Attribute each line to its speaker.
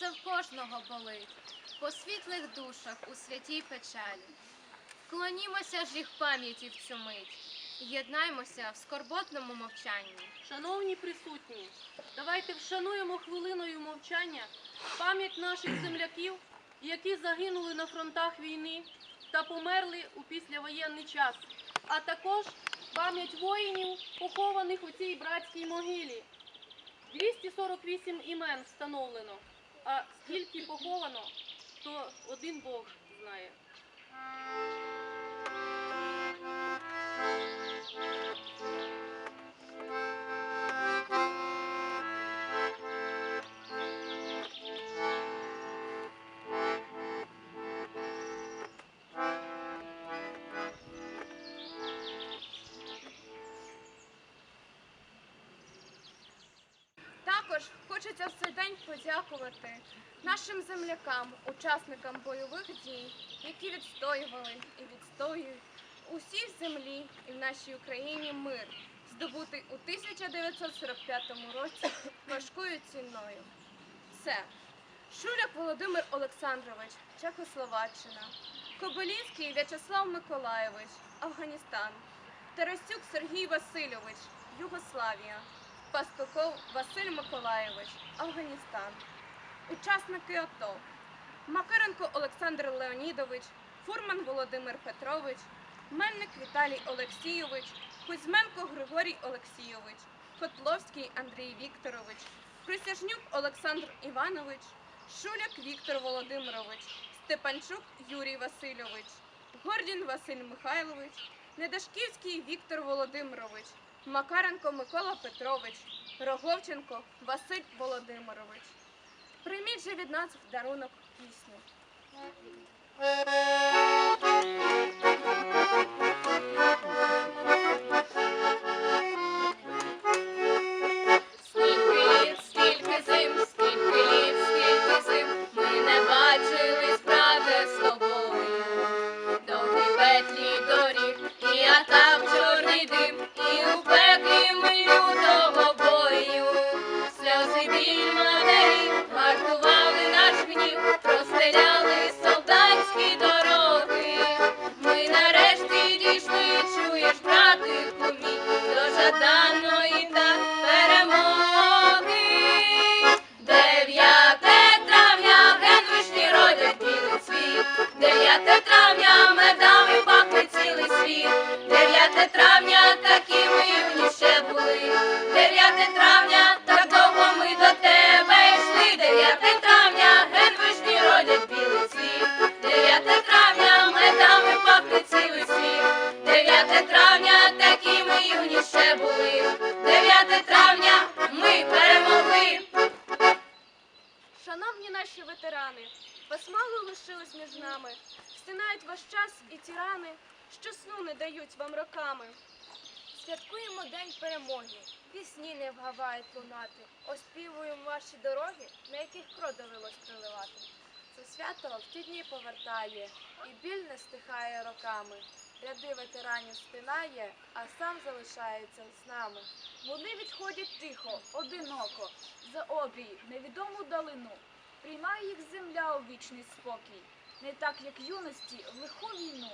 Speaker 1: серце в кожного болить, по світлих душах у святій печалі. Вклонімося ж їх пам'яті в цю мить, єднаймося в скорботному мовчанні.
Speaker 2: Шановні присутні, давайте вшануємо хвилиною мовчання пам'ять наших земляків, які загинули на фронтах війни та померли у післявоєнний час, а також пам'ять воїнів, похованих у цій братській могилі. 248 імен встановлено, а скільки поховано, то один Бог знає.
Speaker 1: Хочеться в цей день подякувати нашим землякам, учасникам бойових дій, які відстоювали і відстоюють усій землі і в нашій Україні мир, здобутий у 1945 році важкою ціною. Це Шуляк Володимир Олександрович, Чехословаччина, Кобилінський В'ячеслав Миколаєвич, Афганістан, Тарасюк Сергій Васильович, Югославія. Пастухов Василь Миколаєвич, Афганістан. Учасники АТО. Макаренко Олександр Леонідович, Фурман Володимир Петрович, Мельник Віталій Олексійович, Кузьменко Григорій Олексійович, Котловський Андрій Вікторович, Присяжнюк Олександр Іванович, Шуляк Віктор Володимирович, Степанчук Юрій Васильович, Гордін Василь Михайлович, Недашківський Віктор Володимирович, Макаренко Микола Петрович, Роговченко Василь Володимирович. Прийміть же від нас в дарунок пісню. Доріг, і я там чорний дим, 9 травня медами пахне цілий світ, 9 травня.
Speaker 3: та... вас лишилось між нами, стинають ваш час і ті рани, що сну не дають вам роками.
Speaker 4: Святкуємо День перемоги, пісні не вгавають лунати, оспівуємо ваші дороги, на яких кров довелось проливати. Це свято в ті дні повертає, і біль не стихає роками. Ряди ветеранів спинає, а сам залишається з нами.
Speaker 3: Вони відходять тихо, одиноко, за обрій, невідому далину. Приймає їх земля у вічний спокій, не так, як юності в лиху війну.